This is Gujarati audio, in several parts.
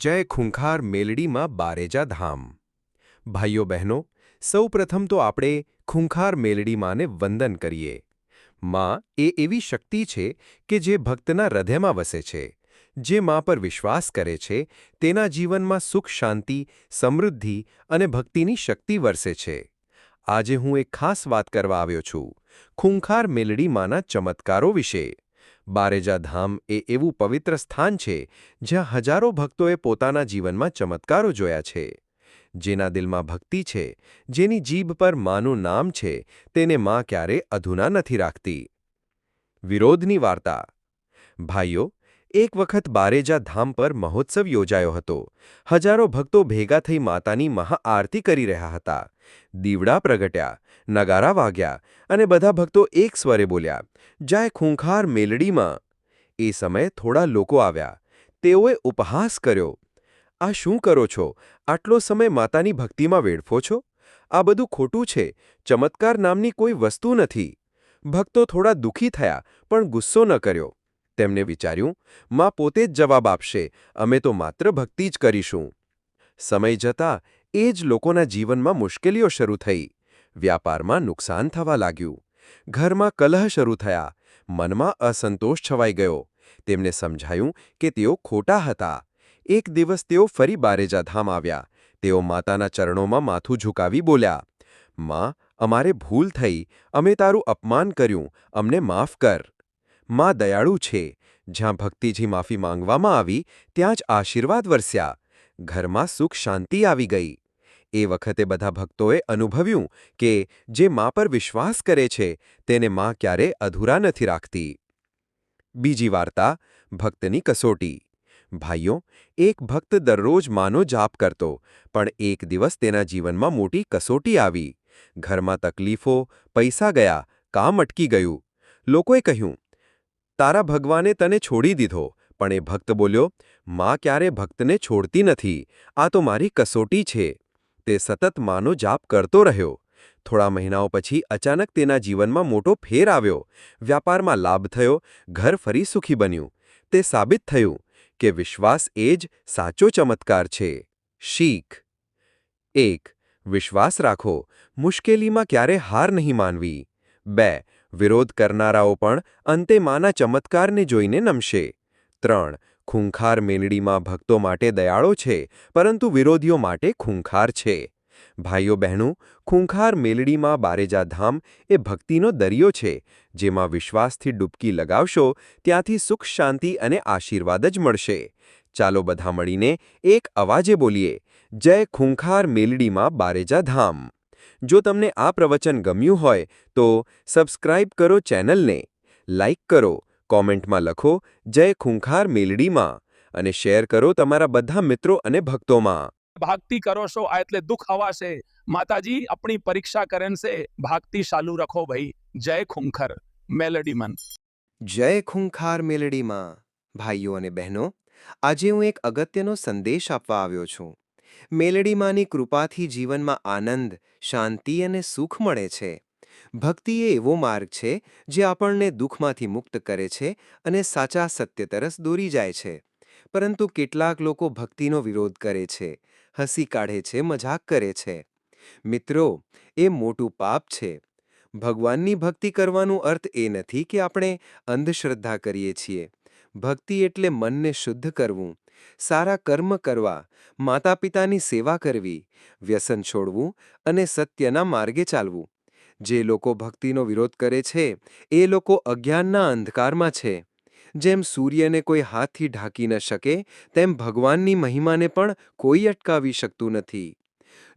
જય ખૂંખાર મેલડીમાં બારેજા ધામ. ભાઈઓ બહેનો સૌપ્રથમ તો આપણે ખૂંખાર મેલડી માને વંદન કરીએ. માં એ એવી શક્તિ છે કે જે ભક્તના હૃદયમાં વસે છે, જે માં પર વિશ્વાસ કરે છે, તેના જીવનમાં સુખ, શાંતિ, સમૃદ્ધિ અને ભક્તિની શક્તિ વરસે છે. આજે હું એક ખાસ વાત કરવા આવ્યો છું, ખૂંખાર મેલડી માના ચમત્કારો વિશે. બારેજા ધામ એ એવું પવિત્ર સ્થાન છે જ્યાં હજારો ભક્તોએ પોતાના જીવનમાં ચમત્કારો જોયા છે. જેના દિલમાં ભક્તિ છે, જેની જીભ પર માનું નામ છે, તેને માં ક્યારે અધૂના નથી રાખતી. વિરોધની વાર્તા. ભાઈઓ એક વખત બારેજા ધામ પર મહોત્સવ યોજાયો હતો. હજારો ભક્તો ભેગા થઈ માતાની મહાઆરતી કરી રહ્યા હતા. દીવડા પ્રગટ્યા, નગારા વાગ્યા અને બધા ભક્તો એક સ્વરે બોલ્યા, જાય ખૂંખાર મેલડીમાં. એ સમયે થોડા લોકો આવ્યા. તેઓએ ઉપહાસ કર્યો, આ શું કરો છો? આટલો સમય માતાની ભક્તિમાં વેડફો છો? આ બધું ખોટું છે. ચમત્કાર નામની કોઈ વસ્તુ નથી. ભક્તો થોડા દુઃખી થયા, પણ ગુસ્સો ન કર્યો. તેમને વિચાર્યું, માં પોતે જ જવાબ આપશે, અમે તો માત્ર ભક્તિ જ કરીશું. સમય જતાં એ જ લોકોના જીવનમાં મુશ્કેલીઓ શરૂ થઈ. વ્યાપારમાં નુકસાન થવા લાગ્યું. ઘરમાં કલહ શરૂ થયા. મનમાં અસંતોષ છવાઈ ગયો. તેમને સમજાયું કે તેઓ ખોટા હતા. એક દિવસ તેઓ ફરી બારેજાધામ આવ્યા. તેઓ માતાના ચરણોમાં માથું ઝુકાવી બોલ્યા, માં, અમારે ભૂલ થઈ. અમે તારું અપમાન કર્યું. અમને માફ કર. માં દયાળુ છે. જ્યાં ભક્તિજી માફી માંગવામાં આવી, ત્યાં જ આશીર્વાદ વરસ્યા. ઘરમાં સુખ શાંતિ આવી ગઈ. એ વખતે બધા ભક્તોએ અનુભવ્યું કે જે મા પર વિશ્વાસ કરે છે, તેને મા ક્યારે અધૂરા નથી રાખતી. બીજી વાર્તા, ભક્તની કસોટી. ભાઈઓ, એક ભક્ત દરરોજ માનો જાપ કરતો, પણ એક દિવસ તેના જીવનમાં મોટી કસોટી આવી. ઘરમાં તકલીફો, પૈસા ગયા, કામ અટકી ગયું. લોકોએ કહ્યું તારા ભગવાને તને છોડી દીધો. પણ એ ભક્ત બોલ્યો, માં ક્યારે ભક્તને છોડતી નથી? આ તો મારી કસોટી છે. તે સતત માનો જાપ કરતો રહ્યો. થોડા મહિનાઓ પછી અચાનક તેના જીવનમાં મોટો ફેર આવ્યો. વ્યાપારમાં લાભ થયો, ઘર ફરી સુખી બન્યું. તે સાબિત થયું કે વિશ્વાસ એ જ સાચો ચમત્કાર છે. શીખ. એક, વિશ્વાસ રાખો. મુશ્કેલીમાં ક્યારે હાર નહીં માનવી. બે વિરોધ કરનારાઓ પણ અંતે માના ચમત્કારને જોઈને નમશે. ત્રણ, ખૂંખાર મેલડીમાં ભક્તો માટે દયાળો છે, પરંતુ વિરોધીઓ માટે ખૂંખાર છે. ભાઈઓ બહેનો ખૂંખાર મેલડીમાં બારેજા ધામ એ ભક્તિનો દરિયો છે, જેમાં વિશ્વાસથી ડૂબકી લગાવશો, ત્યાંથી સુખ, શાંતિ અને આશીર્વાદ જ મળશે. ચાલો બધા મળીને એક અવાજે બોલીએ, જય ખૂંખાર મેલડીમાં બારેજા ધામ જો તમને આ પ્રવચન ગમ્યું હોય તો સબસ્ક્રાઇબ કરો ચેનલને લાઇક કરો કોમેન્ટમાં લખો જય ખૂંખાર મેલડીમાં અને શેર કરો તમારા બધા મિત્રો અને ભક્તોમાં. ભાગતી કરો છો આ એટલે દુઃખ હવાશે માતાજી આપણી પરીક્ષા કરેન છે ભાગતી ચાલુ રખો ભાઈ. જય ખૂંખર મેલડીમાં. મન જય ખૂંખાર મેલડીમાં. ભાઈઓ અને બહેનો આજે હું એક અગત્યનો સંદેશ આપવા આવ્યો છું. મેલડીમાંની કૃપાથી જીવનમાં આનંદ, શાંતિ અને સુખ મળે છે. ભક્તિ એ એવો માર્ગ છે જે આપણને દુઃખમાંથી મુક્ત કરે છે અને સાચા સત્ય તરસ દોરી જાય છે. પરંતુ કેટલાક લોકો ભક્તિનો વિરોધ કરે છે, હસી કાઢે છે, મજાક કરે છે. મિત્રો, એ મોટું પાપ છે. ભગવાનની ભક્તિ કરવાનો અર્થ એ નથી કે આપણે અંધશ્રદ્ધા કરીએ છીએ. ભક્તિ એટલે મનને શુદ્ધ કરવું સારા કર્મ કરવા માતા પિતાની સેવા કરવી, વ્યસન છોડવું અને સત્યના માર્ગે ચાલવું. જે લોકો ભક્તિનો વિરોધ કરે છે, એ લોકો અજ્ઞાનના અંધકારમાં છે. જેમ સૂર્યને કોઈ હાથથી ઢાંકી ન શકે, તેમ ભગવાનની મહિમાને પણ કોઈ અટકાવી શકતું નથી.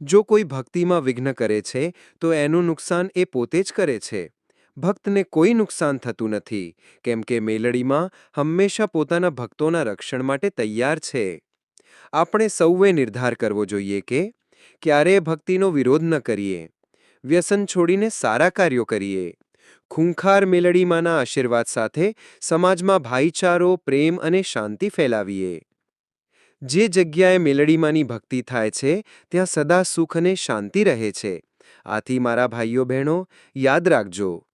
જો કોઈ ભક્તિમાં વિઘ્ન કરે છે, તો એનું નુકસાન એ પોતે જ કરે છે. ભક્તને કોઈ નુકસાન થતું નથી, કેમ કે મેલડીમાં હંમેશા પોતાના ભક્તોના રક્ષણ માટે તૈયાર છે. આપણે સૌએ નિર્ધાર કરવો જોઈએ કે ક્યારેય ભક્તિનો વિરોધ ન કરીએ, વ્યસન છોડીને સારા કાર્યો કરીએ. ખૂંખાર મેલડીમાંના આશીર્વાદ સાથે સમાજમાં ભાઈચારો, પ્રેમ અને શાંતિ ફેલાવીએ. જે જગ્યાએ મેલડીમાંની ભક્તિ થાય છે, ત્યાં સદા સુખ અને શાંતિ રહે છે. આથી મારા ભાઈઓ બહેનો યાદ રાખજો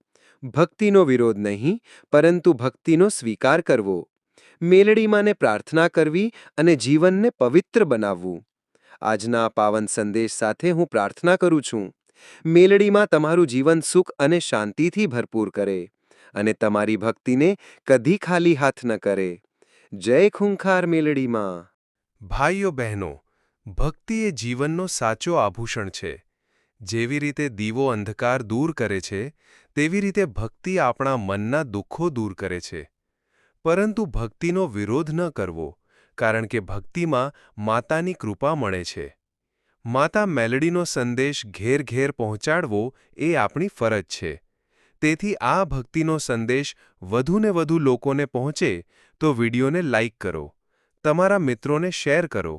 ભક્તિનો વિરોધ નહીં, પરંતુ ભક્તિનો સ્વીકાર કરવો. મેલડીમાંને પ્રાર્થના કરવી અને જીવનને પવિત્ર બનાવવું. આજના પાવન સંદેશ સાથે હું પ્રાર્થના કરું છું. મેલડીમાં તમારું જીવન સુખ અને શાંતિથી ભરપૂર કરે અને તમારી ભક્તિને કદી ખાલી હાથ ન કરે. જય ખૂંખાર મેલડીમાં. ભાઈઓ બહેનો, ભક્તિ એ જીવનનો સાચો આભૂષણ છે. જેવી રીતે દીવો અંધકાર દૂર કરે છે, તેવી રીતે ભક્તિ આપણા મનના દુઃખો દૂર કરે છે. પરંતુ ભક્તિનો વિરોધ ન કરવો, કારણ કે ભક્તિમાં માતાની કૃપા મળે છે. માતા મેલડીનો સંદેશ ઘેર ઘેર પહોંચાડવો એ આપણી ફરજ છે. તેથી આ ભક્તિનો સંદેશ વધુને વધુ લોકોને પહોંચે તો વિડીયોને લાઇક કરો, તમારા મિત્રોને શેર કરો.